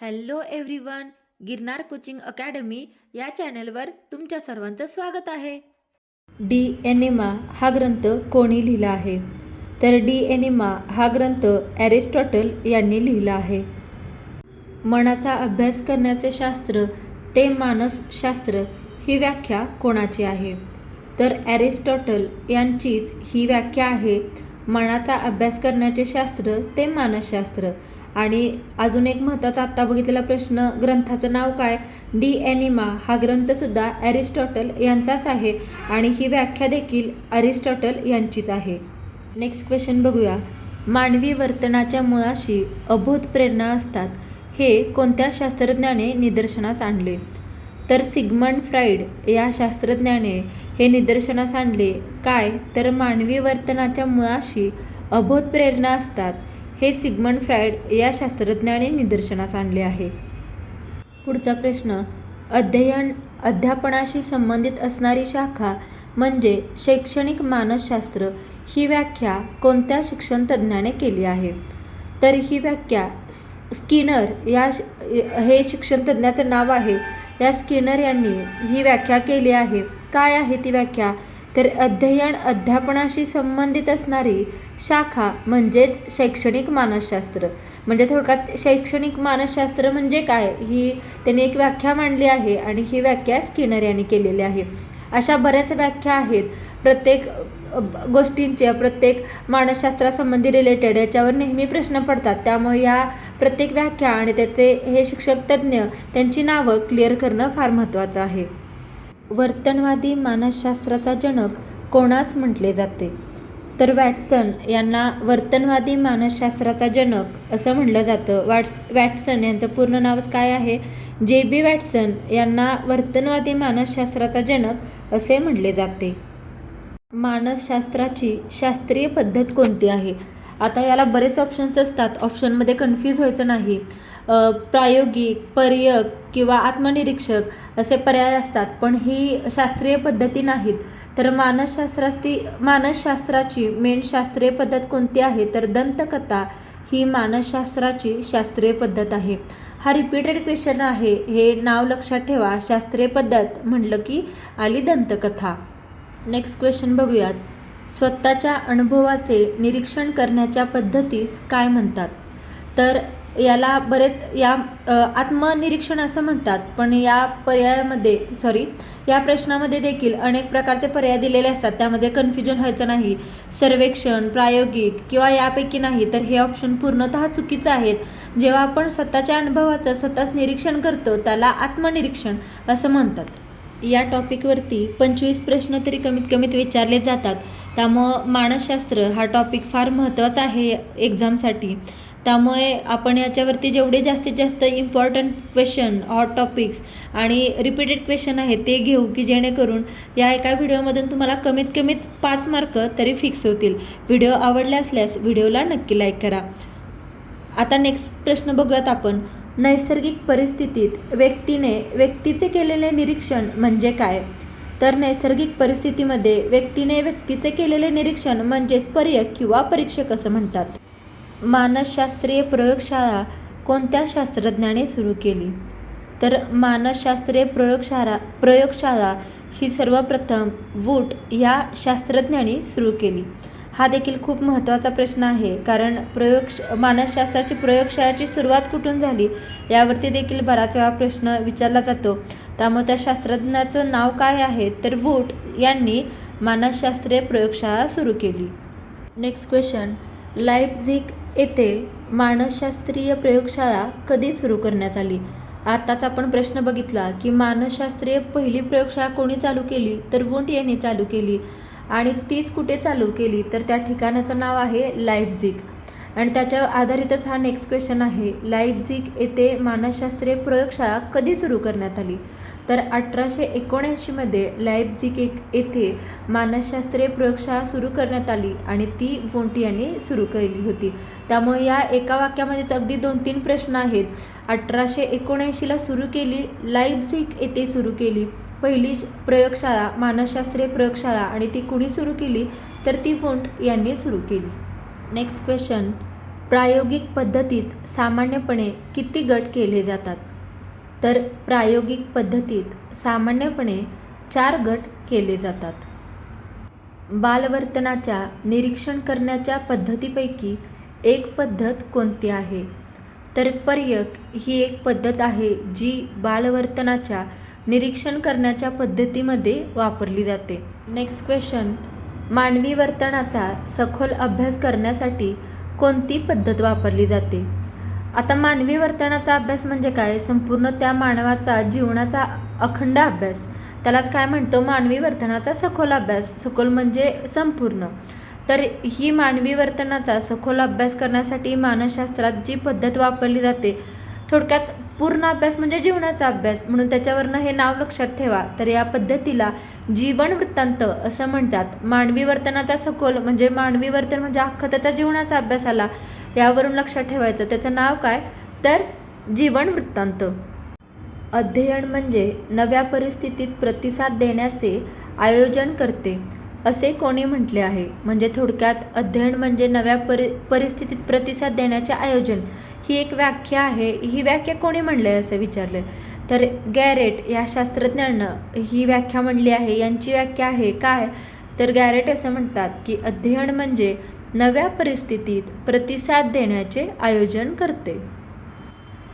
Hello everyone Girnar coaching academy या चॅनलवर तुमच्या सर्वांचं स्वागत आहे. डी एनिमा हा ग्रंथ कोणी लिहिला आहे? तर डी एनिमा हा ग्रंथ ॲरिस्टॉटल यांनी लिहिला आहे. मनाचा अभ्यास करण्याचे शास्त्र ते मानसशास्त्र ही व्याख्या कोणाची आहे? तर ॲरिस्टॉटल यांचीच ही व्याख्या आहे मनाचा अभ्यास करण्याचे शास्त्र ते मानसशास्त्र. आणि अजून एक महत्त्वाचा आत्ता बघितलेला प्रश्न ग्रंथाचं नाव काय? डी ॲनिमा हा ग्रंथसुद्धा ॲरिस्टॉटल यांचाच आहे आणि ही व्याख्या देखील ॲरिस्टॉटल यांचीच आहे. नेक्स्ट क्वेश्चन बघूया. मानवी वर्तनाच्या मुळाशी अभूत प्रेरणा असतात हे कोणत्या शास्त्रज्ञाने निदर्शनास आणले? तर सिगमंड फ्राईड या शास्त्रज्ञाने हे निदर्शनास आणले. काय? तर मानवी वर्तनाच्या मुळाशी अभूत प्रेरणा असतात हे सिगमंड फ्रायड या शास्त्रज्ञाने निदर्शनास आणले आहे. पुढचा प्रश्न अध्ययन अध्यापनाशी संबंधित असणारी शाखा म्हणजे शैक्षणिक मानसशास्त्र ही व्याख्या कोणत्या शिक्षणतज्ञाने केली आहे? तर ही व्याख्या स्किनर या हे शिक्षणतज्ज्ञाचं नाव आहे. या स्किनर यांनी ही व्याख्या केली आहे. काय आहे ती व्याख्या? तर अध्ययन अध्यापनाशी संबंधित असणारी शाखा म्हणजेच शैक्षणिक मानसशास्त्र. म्हणजे थोडक्यात शैक्षणिक मानसशास्त्र म्हणजे काय? ही त्यांनी एक व्याख्या मांडली आहे आणि ही व्याख्या स्किनर यांनी केलेली आहे. अशा बऱ्याच व्याख्या आहेत. प्रत्येक गोष्टींच्या प्रत्येक मानसशास्त्रासंबंधी रिलेटेड याच्यावर नेहमी प्रश्न पडतात. त्यामुळे या प्रत्येक व्याख्या आणि त्याचे हे शिक्षक तज्ज्ञ त्यांची नावं क्लिअर करणं फार महत्त्वाचं आहे. वर्तनवादी मानसशास्त्राचा जनक कोणास म्हटले जाते? तर वॅटसन यांना वर्तनवादी मानसशास्त्राचा जनक असं म्हटलं जातं. वॅट्स वॅटसन यांचं पूर्ण नावच काय आहे? जे बी वॅटसन यांना वर्तनवादी मानसशास्त्राचा जनक असे म्हटले जाते. मानसशास्त्राची शास्त्रीय पद्धत कोणती आहे? आता याला बरेच ऑप्शन्स असतात. ऑप्शनमध्ये कन्फ्यूज व्हायचं नाही. प्रायोगिक पर्यक किंवा आत्मनिरीक्षक असे पर्याय असतात. पण ही शास्त्रीय पद्धती नाहीत. तर मानसशास्त्राती मानसशास्त्राची मेन शास्त्रीय पद्धत कोणती आहे? तर दंतकथा ही मानसशास्त्राची शास्त्रीय पद्धत आहे. हा रिपीटेड क्वेश्चन आहे. हे नाव लक्षात ठेवा. शास्त्रीय पद्धत म्हटलं की आली दंतकथा. नेक्स्ट क्वेश्चन बघूयात. स्वतःच्या अनुभवाचे निरीक्षण करण्याच्या पद्धतीस काय म्हणतात? तर याला बरेच या आत्मनिरीक्षण असं म्हणतात पण या पर्यायामध्ये सॉरी या प्रश्नामध्ये देखील अनेक प्रकारचे पर्याय दिलेले असतात. त्यामध्ये कन्फ्युजन व्हायचं नाही सर्वेक्षण प्रायोगिक किंवा यापैकी नाही तर हे ऑप्शन पूर्णतः चुकीचं आहेत. जेव्हा आपण स्वतःच्या अनुभवाचं स्वतःच निरीक्षण करतो त्याला आत्मनिरीक्षण असं म्हणतात. या टॉपिकवरती पंचवीस प्रश्न तरी कमीत कमीत विचारले जातात. त्यामुळं मानसशास्त्र हा टॉपिक फार महत्त्वाचा आहे एक्झामसाठी त्यामुळे आपण याच्यावरती जेवढे जास्तीत जास्त इम्पॉर्टंट क्वेश्चन हॉट टॉपिक्स आणि रिपीटेड क्वेश्चन आहेत ते घेऊ की जेणेकरून या एका व्हिडिओमधून तुम्हाला कमीत कमीत पाच मार्क तरी फिक्स होतील. व्हिडिओ आवडले असल्यास व्हिडिओला नक्की लाईक करा. आता नेक्स्ट प्रश्न बघूयात आपण. नैसर्गिक परिस्थितीत व्यक्तीने व्यक्तीचे केलेले निरीक्षण म्हणजे काय? तर नैसर्गिक परिस्थितीमध्ये व्यक्तीने व्यक्तीचे केलेले निरीक्षण म्हणजेच पर्यक किंवा परीक्षक असं म्हणतात. मानसशास्त्रीय प्रयोगशाळा कोणत्या शास्त्रज्ञाने सुरू केली? तर मानसशास्त्रीय प्रयोगशाळा प्रयोगशाळा ही सर्वप्रथम वूट या शास्त्रज्ञांनी सुरू केली. हा देखील खूप महत्त्वाचा प्रश्न आहे कारण प्रयोग मानसशास्त्राची प्रयोगशाळेची सुरुवात कुठून झाली? यावरती देखील बराच वेळा प्रश्न विचारला जातो. त्यामुळे त्या शास्त्रज्ञाचं नाव काय आहे? तर वूट यांनी मानसशास्त्रीय प्रयोगशाळा सुरू केली. नेक्स्ट क्वेश्चन लाईप्झिग येथे मानसशास्त्रीय प्रयोगशाळा कधी सुरू करण्यात आली? आताच आपण प्रश्न बघितला की मानसशास्त्रीय पहिली प्रयोगशाळा कोणी चालू केली? तर वुंट यांनी चालू केली. आणि तीच कुठे चालू केली? तर त्या ठिकाणाचं नाव आहे लाईप्झिग आणि त्याच्या आधारितच हा नेक्स्ट क्वेश्चन आहे. लाईप्झिग येथे मानसशास्त्रीय प्रयोगशाळा कधी सुरू करण्यात आली? तर अठराशे एकोणऐंशीमध्ये लाईप्झिग एक येथे मानसशास्त्रीय प्रयोगशाळा सुरू करण्यात आली आणि ती वोंटी यांनी सुरू केली होती. त्यामुळे या एका वाक्यामध्येच अगदी दोन तीन प्रश्न आहेत. अठराशे एकोणऐंशीला सुरू केली लाईप्झिग येथे सुरू केली. पहिली श- प्रयोगशाळा मानसशास्त्रीय प्रयोगशाळा आणि ती कुणी सुरू केली? तर ती वोंट यांनी सुरू केली. नेक्स्ट क्वेश्चन प्रायोगिक पद्धतीत सामान्यपणे किती गट केले जातात? तर प्रायोगिक पद्धतीत सामान्यपणे चार गट केले जातात. बालवर्तनाच्या निरीक्षण करण्याच्या पद्धतीपैकी एक पद्धत कोणती आहे? तर पर्यक ही एक पद्धत आहे जी बालवर्तनाच्या निरीक्षण करण्याच्या पद्धतीमध्ये वापरली जाते. नेक्स्ट क्वेश्चन मानवी वर्तनाचा सखोल अभ्यास करण्यासाठी कोणती पद्धत वापरली जाते? आता मानवी वर्तनाचा अभ्यास म्हणजे काय? संपूर्ण त्या मानवाचा जीवनाचा अखंड अभ्यास. त्यालाच काय म्हणतो? मानवी वर्तनाचा सखोल अभ्यास. सखोल म्हणजे संपूर्ण. तर ही मानवी वर्तनाचा सखोल अभ्यास करण्यासाठी मानसशास्त्रात जी पद्धत वापरली जाते थोडक्यात पूर्ण अभ्यास म्हणजे जीवनाचा अभ्यास. म्हणून त्याच्यावरनं हे नाव लक्षात ठेवा. तर या पद्धतीला जीवन वृत्तांत असं म्हणतात. मानवी वर्तनाचा सखोल म्हणजे मानवी वर्तन म्हणजे अख्खा त्याचा जीवनाचा अभ्यास आला यावरून लक्षात ठेवायचं. त्याचं नाव काय? तर जीवन वृत्तांत. अध्ययन म्हणजे नव्या परिस्थितीत प्रतिसाद देण्याचे आयोजन करते असे कोणी म्हटले आहे. म्हणजे थोडक्यात अध्ययन म्हणजे नव्या परि परिस्थितीत प्रतिसाद देण्याचे आयोजन. ही एक व्याख्या आहे. ही व्याख्या कोणी म्हणलं आहे असं विचारलं तर गॅरेट या शास्त्रज्ञानं ही व्याख्या म्हणली आहे. यांची व्याख्या आहे काय? तर गॅरेट असं म्हणतात की अध्ययन म्हणजे नव्या परिस्थितीत प्रतिसाद देण्याचे आयोजन करते.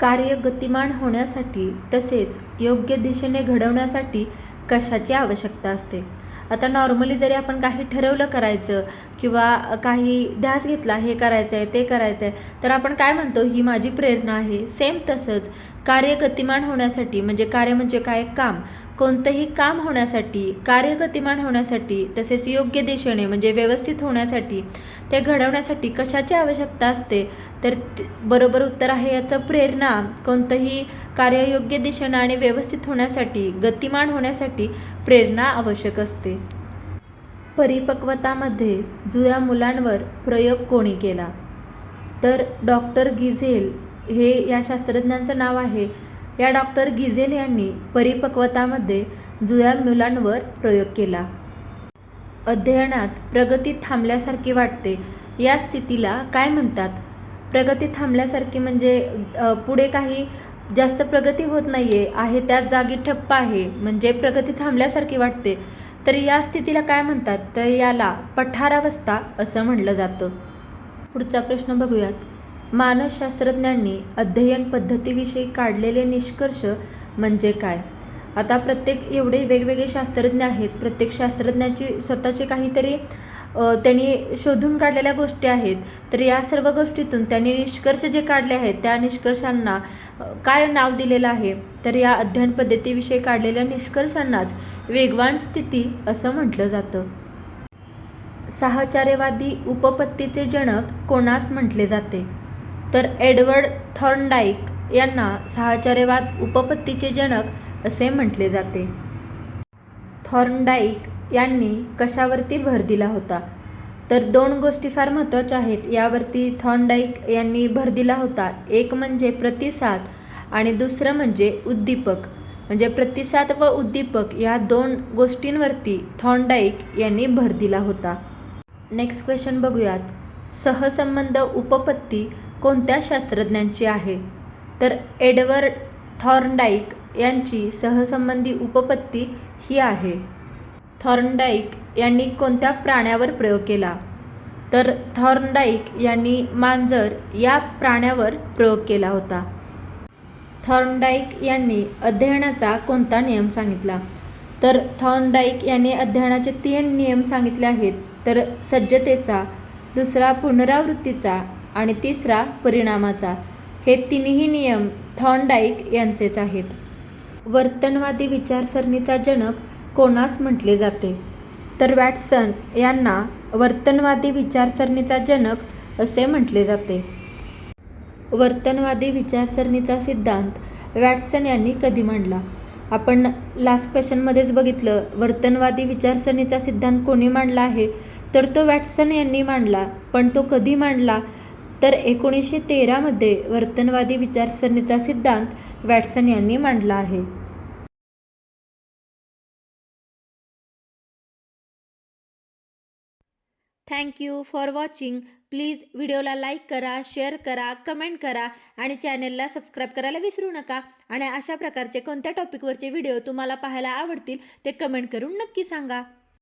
कार्य गतिमान होण्यासाठी तसेच योग्य दिशेने घडवण्यासाठी कशाची आवश्यकता असते? आता नॉर्मली जरी आपण काही ठरवलं करायचं किंवा काही ध्यास घेतला हे करायचं आहे ते करायचं आहे तर आपण काय म्हणतो? ही माझी प्रेरणा आहे. सेम तसंच कार्य गतिमान होण्यासाठी म्हणजे कार्य म्हणजे काय? काम. कोणतंही काम होण्यासाठी कार्य गतिमान होण्यासाठी तसेच योग्य दिशेने म्हणजे व्यवस्थित होण्यासाठी ते घडवण्यासाठी कशाची आवश्यकता असते? तर बरोबर उत्तर आहे याचं प्रेरणा. कोणतंही कार्य योग्य दिशेनं आणि व्यवस्थित होण्यासाठी गतिमान होण्यासाठी प्रेरणा आवश्यक असते. परिपक्वतामध्ये जुळ्या मुलांवर प्रयोग कोणी केला? तर डॉक्टर गिझेल हे या शास्त्रज्ञांचं नाव आहे. या डॉक्टर गिझेल यांनी परिपक्वतामध्ये जुळ्या मुलांवर प्रयोग केला. अध्ययनात प्रगती थांबल्यासारखी वाटते. या स्थितीला काय म्हणतात? प्रगती थांबल्यासारखी म्हणजे पुढे काही जास्त प्रगती होत नाही आहे आहे त्याच जागी ठप्प आहे म्हणजे प्रगती थांबल्यासारखी वाटते. तर या स्थितीला काय म्हणतात? तर याला पठारावस्था असं म्हणलं जातं. पुढचा प्रश्न बघूयात. मानसशास्त्रज्ञांनी अध्ययन पद्धतीविषयी काढलेले निष्कर्ष म्हणजे काय? आता प्रत्येक एवढे वेगवेगळे शास्त्रज्ञ आहेत. प्रत्येक शास्त्रज्ञाची स्वतःचे काहीतरी त्यांनी शोधून काढलेल्या गोष्टी आहेत. तर या सर्व गोष्टीतून त्यांनी निष्कर्ष जे काढले आहेत त्या निष्कर्षांना काय नाव दिलेलं आहे? तर या अध्ययन पद्धतीविषयी काढलेल्या निष्कर्षांनाच वेगवान स्थिती असं म्हटलं जातं. साहचर्यवादी उपपत्तीचे जनक कोणास म्हटले जाते? तर एडवर्ड थॉर्नडाईक यांना साहचर्यवाद उपपत्तीचे जनक असे म्हटले जाते. थॉर्नडाईक यांनी कशावरती भर दिला होता? तर दोन गोष्टी फार महत्त्वाच्या आहेत. यावरती थॉर्नडाईक यांनी भर दिला होता. एक म्हणजे प्रतिसाद आणि दुसरं म्हणजे उद्दीपक. म्हणजे प्रतिसाद व उद्दीपक या दोन गोष्टींवरती थॉर्नडाईक यांनी भर दिला होता. नेक्स्ट क्वेश्चन बघूयात. सहसंबंध उपपत्ती कोणत्या शास्त्रज्ञांची आहे? तर एडवर्ड थॉर्नडाईक यांची सहसंबंधी उपपत्ती ही आहे. थॉर्नडाईक यांनी कोणत्या प्राण्यावर प्रयोग केला? तर थॉर्नडाईक यांनी मांजर या प्राण्यावर प्रयोग केला होता. थॉर्नडाईक यांनी अध्ययनाचा कोणता नियम सांगितला? तर थॉर्नडाईक यांनी अध्ययनाचे तीन नियम सांगितले आहेत. तर सज्जतेचा दुसरा पुनरावृत्तीचा आणि तिसरा परिणामाचा. हे तिन्ही नियम थॉर्नडाईक यांचेच आहेत. वर्तनवादी विचारसरणीचा जनक कोणास म्हटले जाते? तर वॅटसन यांना वर्तनवादी विचारसरणीचा जनक असे म्हटले जाते. वर्तनवादी विचारसरणीचा सिद्धांत वॅटसन यांनी कधी मांडला? आपण लास्ट क्वेश्चनमध्येच बघितलं वर्तनवादी विचारसरणीचा सिद्धांत कोणी मांडला आहे? तर तो वॅटसन यांनी मांडला पण तो कधी मांडला? तर एकोणीसशे तेरामध्ये वर्तनवादी विचारसरणीचा सिद्धांत वॅटसन यांनी मांडला आहे. Thank you for watching please व्हिडिओला लाईक करा शेअर करा कमेंट करा आणि चॅनेलला सबस्क्राईब करायला विसरू नका. आणि अशा प्रकारचे कोणत्या टॉपिकवरचे व्हिडिओ तुम्हाला पाहायला आवडतील ते कमेंट करून नक्की सांगा.